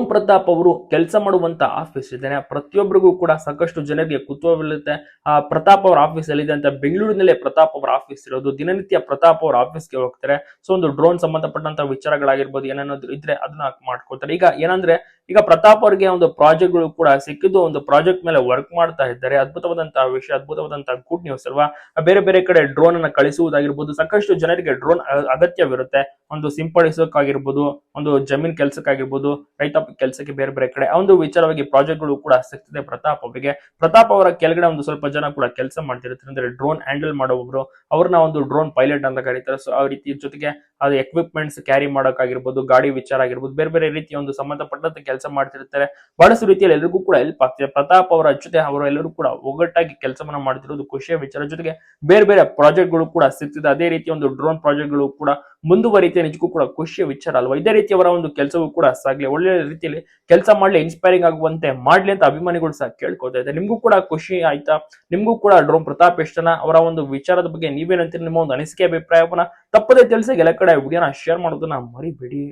Drone Pratap ಅವರು ಕೆಲಸ ಮಾಡುವಂತ ಆಫೀಸ್ ಇದ್ದಾನೆ ಪ್ರತಿಯೊಬ್ಬರಿಗೂ ಕೂಡ ಸಾಕಷ್ಟು ಜನರಿಗೆ ಕುತೂಹಲವಿರುತ್ತೆ. ಆ, ಪ್ರತಾಪ್ ಅವರ ಆಫೀಸ್ ಎಲ್ಲಿದೆ ಅಂತ ಬೆಂಗಳೂರಿನಲ್ಲೇ ಪ್ರತಾಪ್ ಅವರ ಆಫೀಸ್ ಇರೋದು. ದಿನನಿತ್ಯ ಪ್ರತಾಪ್ ಅವರ ಆಫೀಸ್ಗೆ ಹೋಗ್ತಾರೆ. ಸೊ ಒಂದು ಡ್ರೋನ್ ಸಂಬಂಧಪಟ್ಟಂತ ವಿಚಾರಗಳಾಗಿರ್ಬೋದು ಏನೇನಾದ್ರು ಇದ್ರೆ ಅದನ್ನ ಮಾಡ್ಕೊಳ್ತಾರೆ. ಈಗ ಏನಂದ್ರೆ ಈಗ ಪ್ರತಾಪ್ ಅವರಿಗೆ ಒಂದು ಪ್ರಾಜೆಕ್ಟ್ಗಳು ಕೂಡ ಸಿಕ್ಕಿದ್ದು, ಒಂದು ಪ್ರಾಜೆಕ್ಟ್ ಮೇಲೆ ವರ್ಕ್ ಮಾಡ್ತಾ ಇದ್ದಾರೆ. ಅದ್ಭುತವಾದಂತಹ ವಿಷಯ ಅದ್ಭುತವಾದಂತಹ ಗುಡ್ ನ್ಯೂಸ್ ಅಲ್ವಾ? ಬೇರೆ ಬೇರೆ ಕಡೆ ಡ್ರೋನ್ ಅನ್ನ ಕಳಿಸುವುದಾಗಿರ್ಬೋದು, ಸಾಕಷ್ಟು ಜನರಿಗೆ ಡ್ರೋನ್ ಅಗತ್ಯವಿರುತ್ತೆ. ಒಂದು ಸಿಂಪಡಿಸೋಕ್ಕಾಗಿರ್ಬೋದು, ಒಂದು ಜಮೀನ್ ಕೆಲಸಕ್ಕಾಗಿರ್ಬೋದು ರೈತಾಪಿ ಕೆಲಸಕ್ಕೆ ಬೇರೆ ಬೇರೆ ಕಡೆ. ಒಂದು ವಿಚಾರವಾಗಿ ಪ್ರಾಜೆಕ್ಟ್ಗಳು ಕೂಡ ಸಿಗ್ತದೆ ಪ್ರತಾಪ್ ಅವರಿಗೆ. ಪ್ರತಾಪ್ ಅವರ ಕೆಳಗಡೆ ಒಂದು ಸ್ವಲ್ಪ ಜನ ಕೂಡ ಕೆಲಸ ಮಾಡ್ತಿರ್ತಾರೆ. ಅಂದ್ರೆ ಡ್ರೋನ್ ಹ್ಯಾಂಡಲ್ ಮಾಡುವವರು ಅವ್ರನ್ನ ಒಂದು ಡ್ರೋನ್ ಪೈಲಟ್ ಅಂತ ಕರೀತಾರೆ. ಸೊ ಆ ರೀತಿ ಜೊತೆಗೆ ಅದು ಎಕ್ವಿಪ್ಮೆಂಟ್ಸ್ ಕ್ಯಾರಿ ಮಾಡೋಕ್ಕಾಗಿರ್ಬೋದು, ಗಾಡಿ ವಿಚಾರ ಆಗಿರ್ಬೋದು, ಬೇರೆ ಬೇರೆ ರೀತಿಯ ಒಂದು ಸಂಬಂಧಪಟ್ಟಂತೆ ಕೆಲಸ ಮಾಡ್ತಿರ್ತಾರೆ. ಬಹಳಷ್ಟು ರೀತಿಯಲ್ಲಿ ಎಲ್ಲರಿಗೂ ಕೂಡ ಹೆಲ್ಪ್ ಆಗ್ತಿದೆ. ಪ್ರತಾಪ್ ಅವರ ಜೊತೆ ಅವರು ಎಲ್ಲರೂ ಕೂಡ ಒಗ್ಗಟ್ಟಾಗಿ ಕೆಲಸವನ್ನ ಮಾಡ್ತಿರೋದು ಖುಷಿಯ ವಿಚಾರ. ಜೊತೆಗೆ ಬೇರೆ ಬೇರೆ ಪ್ರಾಜೆಕ್ಟ್ಗಳು ಕೂಡ ಸಿಗ್ತಿದೆ. ಅದೇ ರೀತಿ ಒಂದು ಡ್ರೋನ್ ಪ್ರಾಜೆಕ್ಟ್ಗಳು ಕೂಡ ಮುಂದುವರಿತೆ ನಿಜಕ್ಕೂ ಕೂಡ ಖುಷಿಯ ವಿಚಾರ ಅಲ್ವಾ? ಇದೇ ರೀತಿ ಅವರ ಒಂದು ಕೆಲಸವೂ ಕೂಡ ಸಾಗಲಿ ಒಳ್ಳೆ ರೀತಿಯಲ್ಲಿ ಕೆಲಸ ಮಾಡ್ಲಿ ಇನ್ಸ್ಪೈರಿಂಗ್ ಆಗುವಂತೆ ಮಾಡ್ಲಿ ಅಂತ ಅಭಿಮಾನಿಗಳು ಸಹ ಕೇಳ್ಕೊತಾ ಇದ್ದಾರೆ. ನಿಮಗೂ ಕೂಡ ಖುಷಿ ಆಯ್ತಾ? ನಿಮಗೂ ಕೂಡ ಡ್ರೋನ್ ಪ್ರತಾಪ್ ಎಷ್ಟನ ಅವರ ಒಂದು ವಿಚಾರದ ಬಗ್ಗೆ ನೀವೇನಂತೀರಿ? ನಿಮ್ಮ ಒಂದು ಅನಿಸಿಕೆ, ಅಭಿಪ್ರಾಯವನ್ನ ತಪ್ಪದೇ ತಿಳಿಸಿ ಗೆಲಕಡೆ ಕಡೆ ವಿಡಿಯೋನ ಶೇರ್ ಮಾಡೋದನ್ನ ಮರಿಬೇಡಿ.